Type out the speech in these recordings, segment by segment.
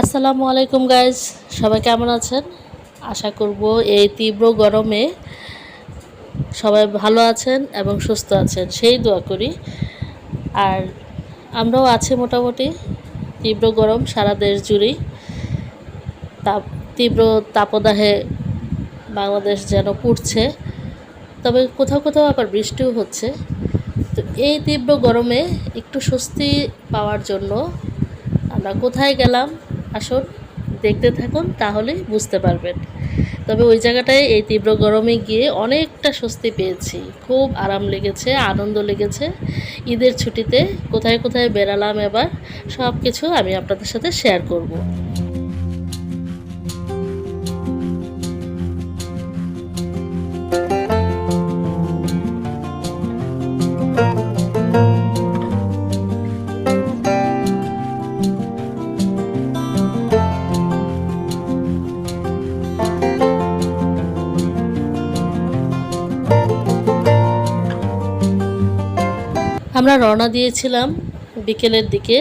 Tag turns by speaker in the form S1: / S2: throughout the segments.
S1: আসসালামু আলাইকুম গাইজ সবাই কেমন আছেন? আশা করব এই তীব্র গরমে সবাই ভালো আছেন এবং সুস্থ আছেন, সেই দোয়া করি। আর আমরাও আছি মোটামুটি, তীব্র গরম সারা দেশ জুড়েই তাপ তীব্র তাপদাহে বাংলাদেশ যেন পুড়ছে। তবে কোথাও কোথাও আবার বৃষ্টিও হচ্ছে। তো এই তীব্র গরমে একটু স্বস্তি পাওয়ার জন্য আমরা কোথায় গেলাম আসুন দেখতে থাকুন তাহলে বুঝতে পারবেন। তবে ওই জায়গাটায় এই তীব্র গরমে গিয়ে অনেকটা স্বস্তি পেয়েছি। খুব আরাম লেগেছে, আনন্দ লেগেছে। ঈদের ছুটিতে কোথায় কোথায় বেড়ালাম এবার সব কিছু আমি আপনাদের সাথে শেয়ার করব। আমরা রওনা দিয়েছিলাম বিকেলের দিকে।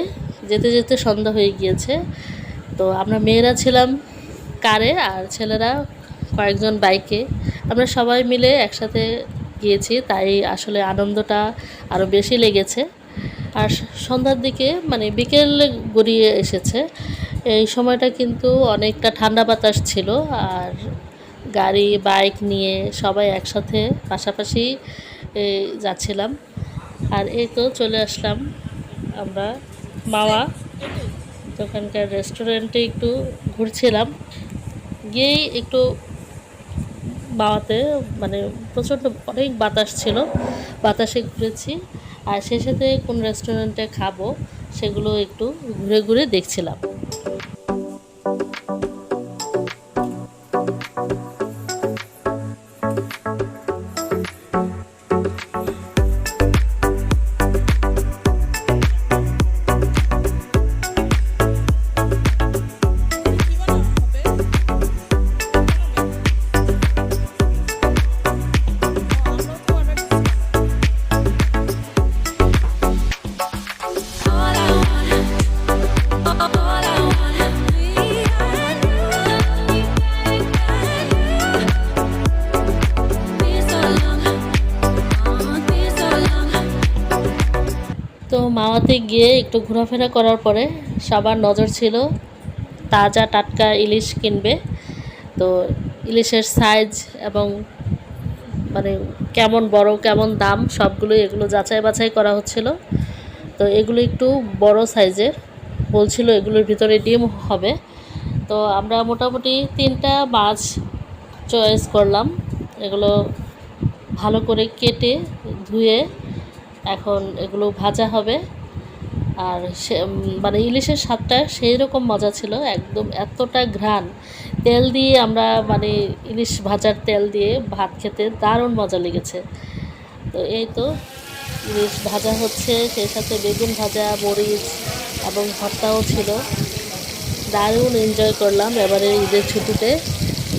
S1: যেতে যেতে সন্ধ্যা হয়ে গিয়েছে। তো আমরা মেয়েরা ছিলাম কারে আর ছেলেরা কয়েকজন বাইকে। আমরা সবাই মিলে একসাথে গিয়েছি, তাই আসলে আনন্দটা আরও বেশি লেগেছে। আর সন্ধ্যার দিকে মানে বিকেল গড়িয়ে এসেছে। এই সময়টা কিন্তু অনেকটা ঠান্ডা বাতাস ছিল আর গাড়ি, বাইক নিয়ে সবাই একসাথে পাশাপাশি যাচ্ছিলাম। আর এই তো চলে আসলাম আমরা মাওয়া দোকানকার রেস্টুরেন্টে একটু ঘুরছিলাম। গিয়েই একটু মাওয়াতে মানে প্রচণ্ড অনেক বাতাস ছিল, বাতাসে ঘুরেছি। আর সে সাথে কোন রেস্টুরেন্টে খাব সেগুলো একটু ঘুরে ঘুরে দেখছিলাম। মাওয়াতে গিয়ে একটু ঘোরাফেরা করার পরে সবার নজর ছিল তাজা টাটকা ইলিশ কিনবে। তো ইলিশের সাইজ এবং মানে কেমন বড়, কেমন দাম সবগুলো এগুলো যাচাই বাছাই করা হচ্ছিল। তো এগুলো একটু বড় সাইজের বলছিল এগুলোর ভিতরে ডিম হবে। তো আমরা মোটামুটি তিনটা মাছ চয়েস করলাম। এগুলো ভালো করে কেটে ধুয়ে এখন এগুলো ভাজা হবে। আর সে মানে ইলিশের স্বাদটা সেই রকম মজা ছিল, একদম এতটা ঘ্রাণ। তেল দিয়ে আমরা মানে ইলিশ ভাজার তেল দিয়ে ভাত খেতে দারুণ মজা লেগেছে। তো এই তো ইলিশ ভাজা হচ্ছে, সেই সাথে বেগুন ভাজা, মরিচ এবং ভর্তাও ছিল। দারুণ এনজয় করলাম এবারে ঈদের ছুটিতে।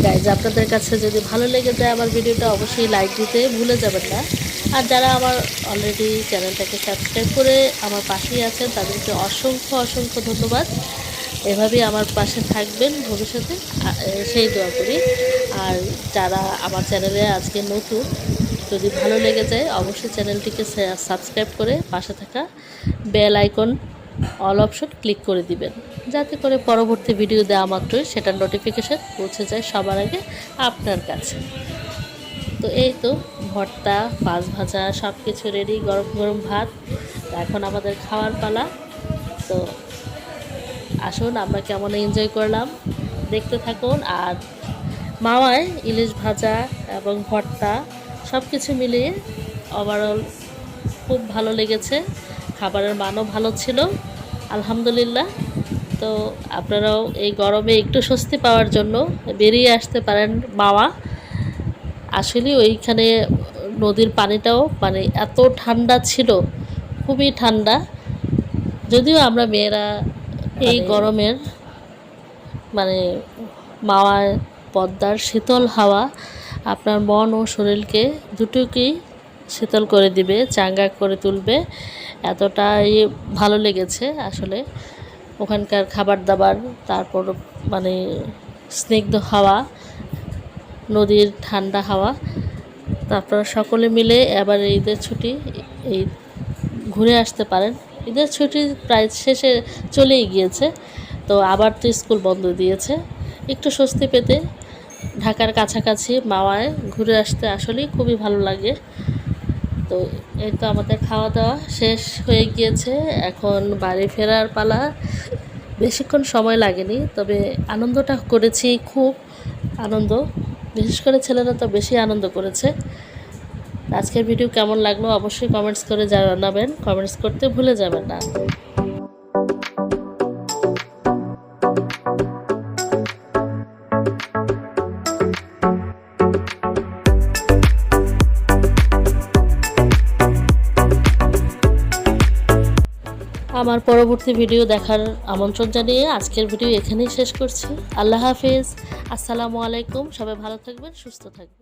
S1: গাইজ আপনাদের কাছে যদি ভালো লেগে যায় আমার ভিডিওটা, অবশ্যই লাইক দিতে ভুলে যাবেন না। আর যারা আমার অলরেডি চ্যানেলটাকে সাবস্ক্রাইব করে আমার পাশেই আছেন, তাদেরকে অসংখ্য অসংখ্য ধন্যবাদ। এভাবেই আমার পাশে থাকবেন ভবিষ্যতে সেই দোয়া করি। আর যারা আমার চ্যানেলে আজকে নতুন, যদি ভালো লেগে যায়, অবশ্যই চ্যানেলটিকে সাবস্ক্রাইব করে পাশে থাকা bell icon all option click করে দিবেন। যাতে করে পরবর্তী ভিডিও দেওয়া মাত্রই সেটার নোটিফিকেশান পৌঁছে যায় সবার আগে আপনার কাছে। তো এই তো ভর্তা মাছ ভাজা সব কিছু রেডি গরম গরম ভাত, এখন আমাদের খাওয়ার পালা। তো আসুন, আমরা কেমন এনজয় করলাম। দেখতে থাকুন, আর মাওয়ায় ইলিশ ভাজা এবং ভর্তা সব কিছু মিলিয়ে ওভারঅল খুব ভালো লেগেছে। খাবারের মানও ভালো ছিল। আলহামদুলিল্লাহ। তো আপনারাও এই গরমে একটু স্বস্তি পাওয়ার জন্য বেরিয়ে আসতে পারেন মাওয়া। আসলে ওইখানে নদীর পানিটাও মানে এত ঠান্ডা ছিল খুবই ঠান্ডা। যদিও আমরা মেয়েরা এই গরমের মানে মাওয়ায় পদ্মার শীতল হাওয়া আপনার মন ও শরীরকে দুটোকেই শীতল করে দিবে, চাঙ্গা করে তুলবে। এতটাই ভালো লেগেছে আসলে। ওখানকার খাবার দাবার, তারপর মানে স্নিগ্ধ হাওয়া, নদীর ঠান্ডা হাওয়া। তারপর সকলে মিলে এবার ঈদের ছুটি, এই ঘুরে আসতে পারেন। ঈদের ছুটি প্রায় শেষে চলেই গিয়েছে। তো আবার তো স্কুল বন্ধ দিয়েছে। একটু স্বস্তি পেতে ঢাকার কাছাকাছি মাওয়ায় ঘুরে আসতে আসলেই খুবই ভালো লাগে। তো এই তো আমাদের খাওয়া দাওয়া শেষ হয়ে গিয়েছে। এখন বাড়ি ফেরার পালা। বেশিক্ষণ সময় লাগেনি, তবে আনন্দটা করেছি খুব আনন্দ। বিশেষ করে ছেলেরা তো বেশি আনন্দ করেছে। আজকের ভিডিও কেমন লাগল অবশ্যই কমেন্টস করে জানাবেন। কমেন্টস করতে ভুলে যাবেন না। আমার পরবর্তী ভিডিও দেখার আমন্ত্রণ জানিয়ে আজকের ভিডিও এখানেই শেষ করছি। আল্লাহ হাফিজ। আসসালামু আলাইকুম। সবাই ভালো থাকবেন, সুস্থ থাকবেন।